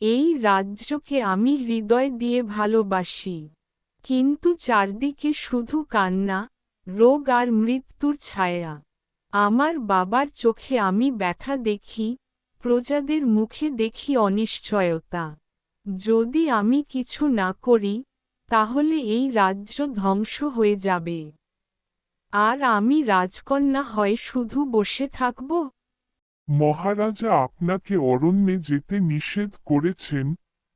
এই রাজ্যকে আমি হৃদয় দিয়ে ভালোবাসি। কিন্তু চারদিকে শুধু কান্না, রোগ আর মৃত্যুর ছায়া। আমার বাবার চোখে আমি ব্যথা দেখি, প্রজাদের মুখে দেখি অনিশ্চয়তা। যদি আমি কিছু না করি, তাহলে এই রাজ্য ধ্বংস হয়ে যাবে। আর আমি রাজকন্যা হয় শুধু বসে থাকব? মহারাজা আপনাকে অরণ্যে যেতে নিষেধ করেছেন,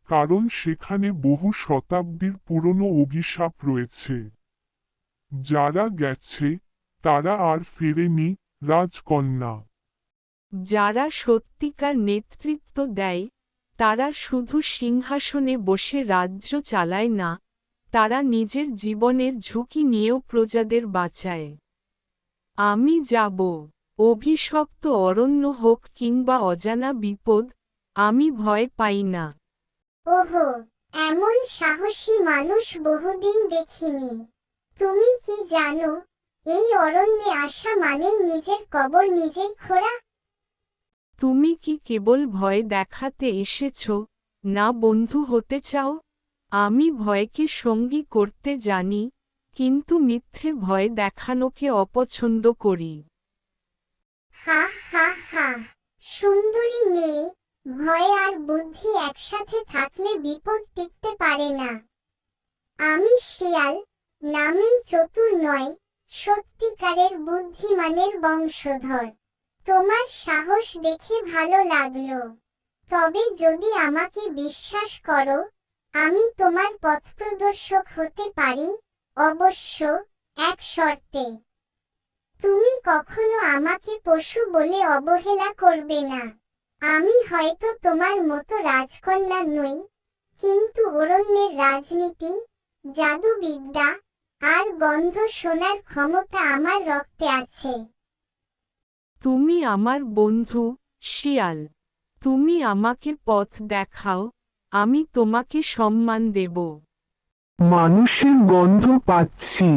কারণ সেখানে বহু শতাব্দীর পুরনো অভিশাপ রয়েছে। যারা গেছে, তারা আর ফেরেনি, রাজকন্যা। যারা সত্যিকার নেতৃত্ব দেয়, তারা শুধু সিংহাসনে বসে রাজ্য চালায় না, তারা নিজের জীবনের ঝুঁকি নিয়েও প্রজাদের বাঁচায়। আমি যাব। অভিশপ্ত অরণ্য হোক কিংবা অজানা বিপদ আমি ভয় পাই না। ওহো এমন সাহসী মানুষ বহুদিন দেখিনি। তুমি কি জানো এই অরণ্যে আসা মানেই নিজের কবর নিজেই খোঁড়া? তুমি কি কেবল ভয় দেখাতে এসেছ না বন্ধু হতে চাও? আমি ভয়কে সঙ্গী করতে জানি কিন্তু মিথ্যে ভয় দেখানোকে অপছন্দ করি। হা হা হা। সুন্দরী মেয়ে, ভয় আর বুদ্ধি একসাথে থাকলে বিপদ টিকতে পারে না। আমি শিয়াল, নামেই চতুর নয়, সত্যিকারের বুদ্ধিমানের বংশধর। তোমার সাহস দেখে ভালো লাগল। তবে যদি আমাকে বিশ্বাস করো, আমি তোমার পথপ্রদর্শক হতে পারি, অবশ্য এক শর্তে। তুমি কখনো আমাকে পশু বলে অবহেলা করবে না। আমি হয়তো তোমার মতো রাজকন্যা নই কিন্তু অরণ্যের রাজনীতি জাদুবিদ্যা আর গন্ধ শোনার ক্ষমতা আমার রক্তে আছে। তুমি আমার বন্ধু শিয়াল। তুমি আমাকে পথ দেখাও আমি তোমাকে সম্মান দেব। মানুষের গন্ধ পাচ্ছি।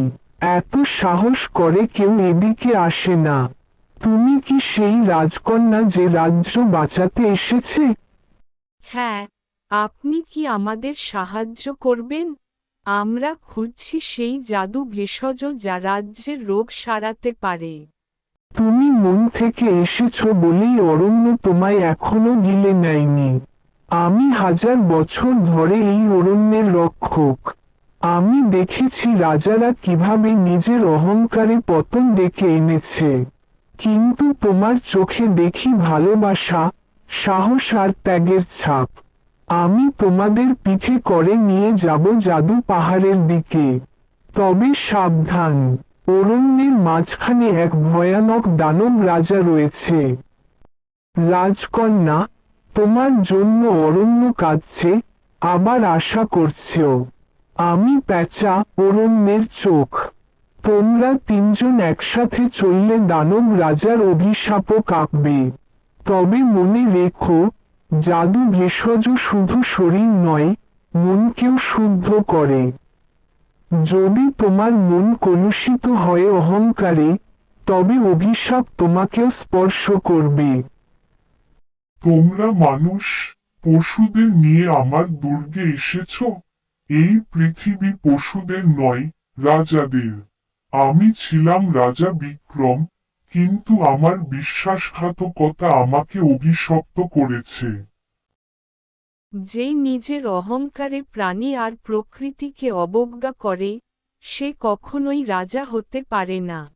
এত সাহস করে কেউ এদিকে আসে না। তুমি কি সেই রাজকন্যা যে রাজ্য বাঁচাতে এসেছে? হ্যাঁ আপনি কি আমাদের সাহায্য করবেন? আমরা খুঁজছি সেই জাদু ভেষজ যা রাজ্যের রোগ সারাতে পারে। তুমি মন থেকে এসেছ বলেই অরণ্য তোমায় এখনও গিলে নেয়নি। আমি হাজার বছর ধরে এই অরণ্যের রক্ষক। আমি দেখেছি রাজারা কীভাবে নিজের অহংকারে পতন ডেকে এনেছে। কিন্তু তোমার চোখে দেখি ভালোবাসা, সাহস আর ত্যাগের ছাপ। আমি তোমাদের পিঠে করে নিয়ে যাব জাদু পাহাড়ের দিকে। তবে সাবধান, অরণ্যের মাঝখানে এক ভয়ানক দানব রাজা রয়েছে। রাজকন্যা, তোমার জন্য অরণ্য কাঁদছে, আবার আশা করছেও। আমি প্যাঁচা অরণ্যের চোখ। তোমরা তিনজন একসাথে চললে দানব রাজার অভিশাপও কাঁপবে তবে মনে রেখো, জাদু ভেষজ শুধু শরীর নয়, মনকেও শুদ্ধ করে। যদি তোমার মন কলুষিত হয় অহংকারে, তবে অভিশাপ তোমাকেও স্পর্শ করবে। তোমরা মানুষ, পশুদের নিয়ে আমার দুর্গে এসেছ? এই পৃথিবী পশুদের নয়, রাজাদের। আমি ছিলাম রাজা বিক্রম, কিন্তু আমার বিশ্বাসঘাতকতা আমাকে অভিশপ্ত করেছে। যে নিজের অহংকারে প্রাণী আর প্রকৃতিকে অবজ্ঞা করে, সে কখনোই রাজা হতে পারে না।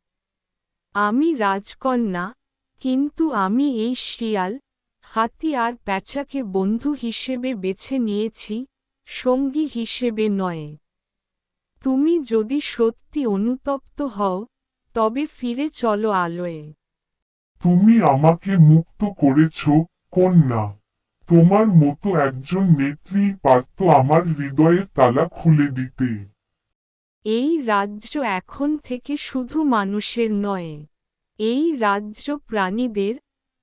আমি রাজকন্যা, কিন্তু আমি এই শিয়াল, হাতি আর প্যাঁচাকে বন্ধু হিসেবে বেছে নিয়েছি সঙ্গী হিসেবে নয়। তুমি যদি সত্যি অনুতপ্ত হও তবে ফিরে চলো আলোয়। তুমি আমাকে মুক্ত করেছ কন্যা। তোমার মতো একজন নেত্রী পারত আমার হৃদয়ের তালা খুলে দিতে। এই রাজ্য এখন থেকে শুধু মানুষের নয় এই রাজ্য প্রাণীদের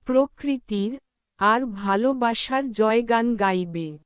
প্রকৃতির আর ভালোবাসার জয়গান গাইবে।